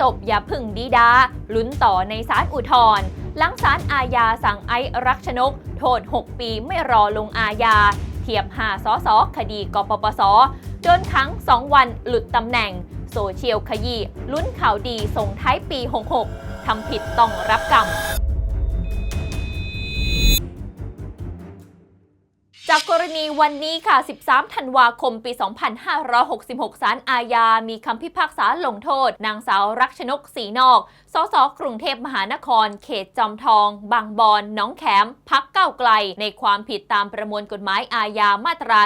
จบอย่าพึ่งดีดา ลุ้นต่อในศาลอุทธรณ์หลังศาลอาญาสั่งไอรักชนก โทษ 6 ปีไม่รอลงอาญา เทียบหาสอสอคดีกปปสโดนขัง 2 วันหลุดตำแหน่ง โซเชียลขยี้ลุ้นข่าวดีส่งท้ายปี 66ทำผิดต้องรับกรรม จากกรณีวันนี้ค่ะ 13 ธันวาคม ปี 2566 ศาลอาญา มีคำพิพากษาลงโทษ นางสาวรักชนกสีนอก สส กรุงเทพมหานคร เขตจอมทอง บางบอน น้องแขม พักเก้าไกล ในความผิดตามประมวลกฎหมายอาญา มาตรา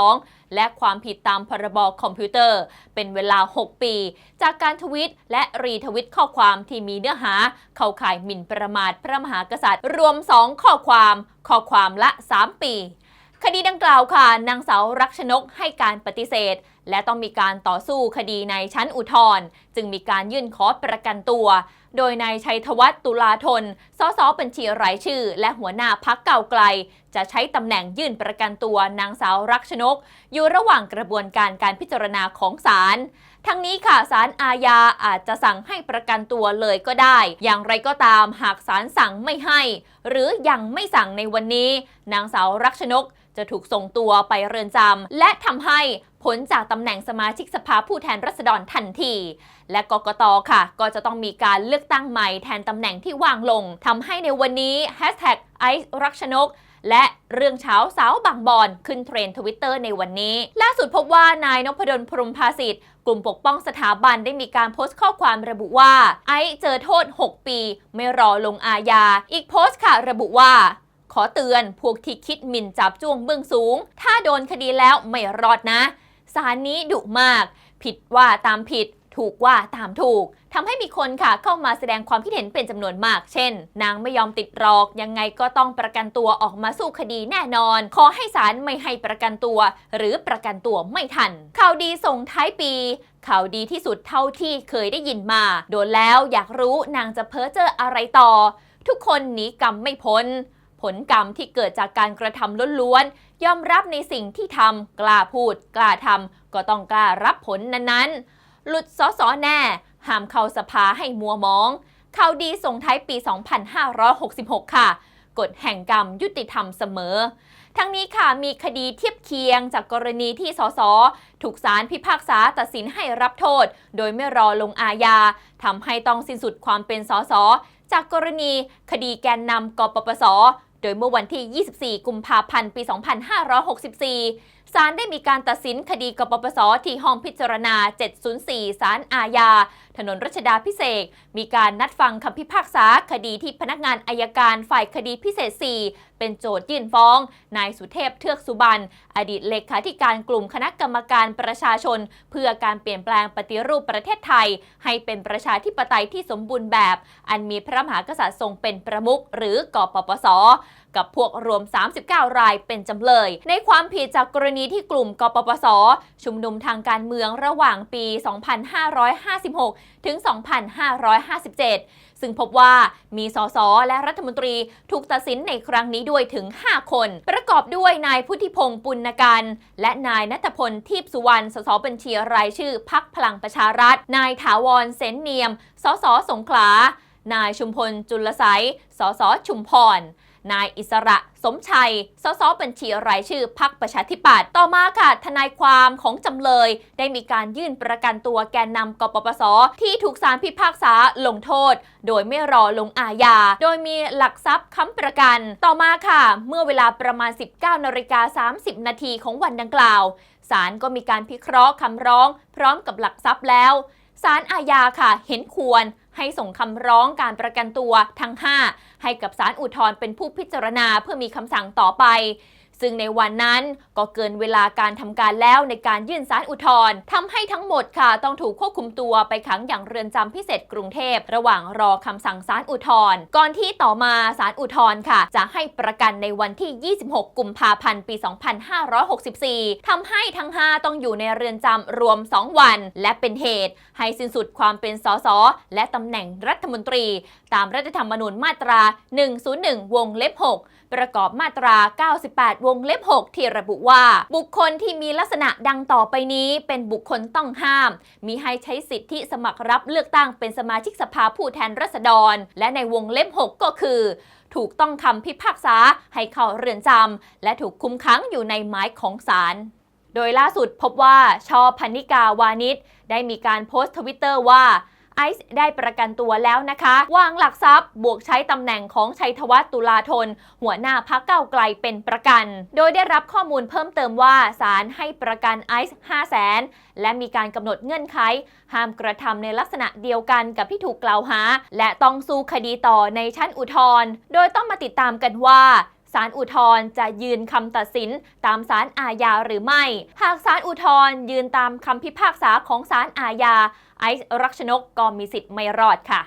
112 และความผิดตามพรบคอมพิวเตอร์ เป็นเวลา 6 ปี จากการทวิตและรีทวิตข้อความที่มีเนื้อหา เข้าข่ายหมิ่นประมาทพระมหากษัตริย์ รวม 2 ข้อความ ข้อความละ 3 ปี คดีดังกล่าวค่ะนางสาวรักชนกให้การปฏิเสธ และต้องมีการต่อสู้คดีในชั้นอุทธรณ์จึงมีการยื่นขอประกันตัว โดยนายชัยธวัฒน์ตุลาธนสสบัญชีรายชื่อ และหัวหน้าพักเก่าไกล จะใช้ตำแหน่งยื่นประกันตัวนางสาวรักชนก อยู่ระหว่างกระบวนการการพิจารณาของศาลทั้งนี้ค่ะศาลอาญาอาจจะสั่งให้ประกันตัวเลยก็ได้ อย่างไรก็ตามหากศาลสั่งไม่ให้ หรือยังไม่สั่งในวันนี้ นางสาวรักชนก จะถูกส่งตัวไปเรือนจำและทำให้พ้นจากตำแหน่งสมาชิกสภาผู้แทนราษฎรทันที และกกตค่ะ ก็จะต้องมีการเลือกตั้งใหม่แทนตำแหน่งที่ว่างลงทำให้ในวันนี้ Hashtag ไอซ์รักชนกและเรื่องเช้าสาวบางบอนขึ้นเทรนด์ทวิตเตอร์ในวันนี้ ล่าสุดพบว่านายนพดลพรมภาสิทธิ์กลุ่มปกป้องสถาบันได้มีการโพสต์ข้อความระบุว่า ไอซ์เจอโทษ 6 ปี ไม่รอลงอาญา อีกโพสต์ค่ะระบุว่า ขอเตือนพวกที่คิดหมิ่นจับจ้วงเบื้องสูง ถ้าโดนคดีแล้วไม่รอดนะสารนี้ดุมาก ผิดว่าตามผิด ถูกว่าตามถูกทำให้มีคนค่ะเข้ามาแสดงความคิดเห็นเป็นจำนวนมาก เช่น นางไม่ยอมติดรอก ยังไงก็ต้องประกันตัวออกมาสู้คดีแน่นอน ขอให้ศาลไม่ให้ประกันตัว หรือประกันตัวไม่ทัน ข่าวดีส่งท้ายปี ข่าวดีที่สุดเท่าที่เคยได้ยินมา โดนแล้วอยากรู้นางจะเพ้อเจออะไรต่อ ทุกคนหนีกรรมไม่พ้น ผลกรรมที่เกิดจากการกระทำล้วนๆ ยอมรับในสิ่งที่ทำกล้าพูด กล้าทำก็ต้องกล้ารับผลนั้นๆ หลุดสอสอแน่ ห้ามเข้าสภาให้มัวมองข่าวดีส่งท้ายปี 2566 ค่ะ กฎแห่งกรรมยุติธรรมเสมอ ทั้งนี้ค่ะมีคดีเทียบเคียงจากกรณีที่สสถูกศาลพิพากษาตัดสินให้รับโทษ โดยไม่รอลงอาญาทำให้ต้องสิ้นสุดความเป็นสสจากกรณีคดีแกนนำกปปส โดยเมื่อวันที่ 24 กุมภาพันธ์ ปี 2564 ศาลได้มีการตัดสินคดีกปปสที่ห้องพิจารณา 704 ศาลอาญา ถนนรัชดาพิเศษ มีการนัดฟังคำพิพากษาคดีที่พนักงานอายการฝ่ายคดีพิเศษ 4 เป็นโจทยื่นฟ้อง นายสุเทพเทือกสุบรรณอดีตเลขาธิการกลุ่มคณะกรรมการประชาชน เพื่อการเปลี่ยนแปลงปฏิรูปประเทศไทย ให้เป็นประชาธิปไตยที่สมบูรณ์แบบ อันมีพระมหากษัตริย์ทรงเป็นประมุขหรือกปปส กับพวกรวม 39 รายเป็นจำเลย ในความผิดจากกรณีที่กลุ่มกปปส ชุมนุมทางการเมืองระหว่างปี 2556 ถึง 2557 ซึ่งพบว่ามีสสและรัฐมนตรีถูกตัดสินในครั้งนี้ด้วยถึง 5 คน ประกอบด้วยนายพุทธิพงศ์ปุณกันและนายนัทพลทิพสุวรรณสสบัญชีรายชื่อพักพลังประชารัฐ นายถาวรเสนเนียม สสสงขลานายชุมพลจุลไสยสสชุมพร นายอิสระสมชัยสสบัญชีรายชื่อพักประชาธิปัตย์ต่อมาค่ะทนายความของจำเลย ได้มีการยื่นประกันตัวแกนนำกปปส ที่ถูกศาลพิพากษาลงโทษ โดยไม่รอลงอาญา โดยมีหลักทรัพย์ค้ำประกัน ต่อมาค่ะ เมื่อเวลาประมาณ 19นาฬิกา30 นาทีของวันดังกล่าวศาลก็มีการพิเคราะห์คำร้อง พร้อมกับหลักทรัพย์แล้วศาลอาญาค่ะเห็นควร ให้ส่งคำร้องการประกันตัวทั้ง 5 ให้กับศาลอุทธรณ์เป็นผู้พิจารณาเพื่อมีคำสั่งต่อไป ซึ่งในวันนั้นก็เกินเวลาการทำการแล้วในการยื่นสารอุทธรณ์ทำให้ทั้งหมดค่ะ ต้องถูกควบคุมตัวไปขังอย่างเรือนจำพิเศษกรุงเทพ ระหว่างรอคำสั่งสารอุทธรณ์ก่อนที่ต่อมาสารอุทธรณ์ค่ะ จะให้ประกันในวันที่ 26 กุมภาพันธ์ปี 2564 ทำให้ทั้ง 5 ต้องอยู่ในเรือนจำรวม 2 วัน และเป็นเหตุ ให้สิ้นสุดความเป็นสสและตำแหน่งรัฐมนตรี ตามรัฐธรรมนูญมาตรา 101 วงเล็บ 6 ประกอบมาตรา 98วงเล็บ 6 ที่ระบุว่า บุคคลที่มีลักษณะดังต่อไปนี้ เป็นบุคคลต้องห้าม มีให้ใช้สิทธิสมัครรับเลือกตั้งเป็นสมาชิกสภาผู้แทนราษฎร และในวงเล็บ 6 ก็คือ ถูกต้องคำพิพากษาให้เข้าเรือนจำและถูกคุมขังอยู่ในหมายของศาลโดยล่าสุดพบว่าชอพันิกาวานิชได้มีการโพสต์ทวิตเตอร์ว่า ไอซ์ได้ประกันตัวแล้วนะคะ วางหลักทรัพย์ บวกใช้ตำแหน่งของชัยธวัฒน์ตุลาธน หัวหน้าพักเก้าไกลเป็นประกัน โดยได้รับข้อมูลเพิ่มเติมว่าศาลให้ประกันไอซ์5 0 0แสนและมีการกำหนดเงื่อนไข ห้ามกระทำในลักษณะเดียวกันกับที่ถูกกล่าวหา และต้องสู้คดีต่อในชั้นอุทธรณ์โดยต้องมาติดตามกันว่า ศาลอุทธรณ์จะยืนคำตัดสินตามศาลอาญาหรือไม่ หากศาลอุทธรณ์ยืนตามคำพิพากษาของศาลอาญาไอซ์รักชนกก็มีสิทธิ์ไม่รอดค่ะ